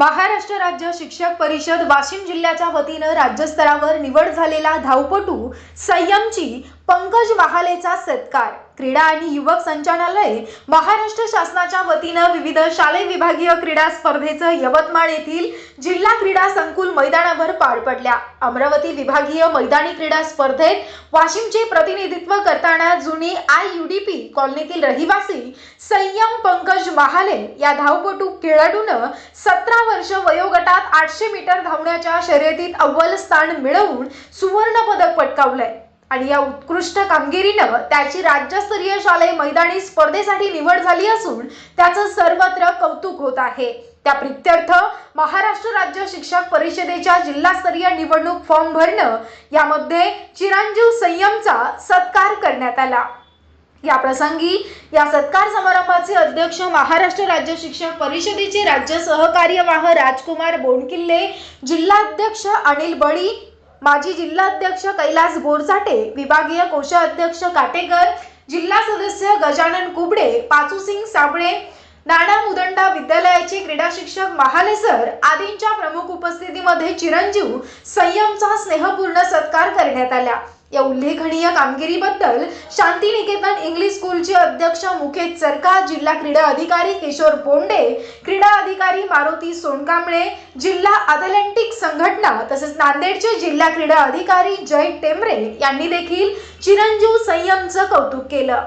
महाराष्ट्र राज्य शिक्षक परिषद वाशिम जिल्ह्याच्या वतीनं राज्यस्तरावर निवड झालेला धावपटू संयमची पंकज महालेचा सत्कार. क्रीडा आणि युवक संचालनालय महाराष्ट्र शासनाच्या वतीनं विविध शालेय विभागीय क्रीडा स्पर्धेचं यवतमाळ येथील जिल्हा क्रीडा संकुल मैदानावर पार पडल्या. अमरावती विभागीय मैदानी क्रीडा स्पर्धेत वाशिमचे प्रतिनिधित्व करताना जुनी आय यू डी पी कॉलनीतील रहिवासी संयम पंकज महाले या धावपटू खेळाडूनं सतरा वर्ष वयोगटात आठशे मीटर धावण्याच्या शर्यतीत अव्वल स्थान मिळवून सुवर्ण पदक पटकावलंय. आणि या उत्कृष्ट कामगिरीनं त्याची राज्यस्तरीय शालेय मैदानी स्पर्धेसाठी निवड झाली असून त्याचं सर्वत्र कौतुक होत आहे. त्या प्रित्यर्थ महाराष्ट्र राज्य शिक्षक परिषदेच्या जिल्हास्तरीय निवडणूक फॉर्म भरणं यामध्ये चिरंजीव संयमचा सत्कार करण्यात आला. या प्रसंगी या सत्कार समारंभाचे अध्यक्ष महाराष्ट्र राज्य शिक्षक परिषदेचे राज्य सहकार्यवाह राजकुमार बोंडकिल्ले जिल्हाध्यक्ष अनिल बळी माजी जिल्हाध्यक्ष कैलास बोरसाटे विभागीय कोषाध्यक्ष काटेकर जिल्हा सदस्य गजानन कुबडे पाचूसिंग साबळे नाना मुदंडा विद्यालयाचे क्रीडा शिक्षक महाले सर आदींच्या प्रमुख उपस्थितीमध्ये चिरंजीव संयमचा स्नेहपूर्ण सत्कार करण्यात आला. या उल्लेखनीय कामगिरीबद्दल शांतिनिकेतन इंग्लिश स्कूलचे अध्यक्ष मुकेश सरकार जिल्हा क्रीडा अधिकारी किशोर बोंडे क्रीडा अधिकारी मारुती सोनकांबळे जिल्हा अथलेंटिक संघटना तसेच नांदेडचे जिल्हा क्रीडा अधिकारी जय टेमरे यांनी देखील चिरंजीव संयमचं कौतुक केलं.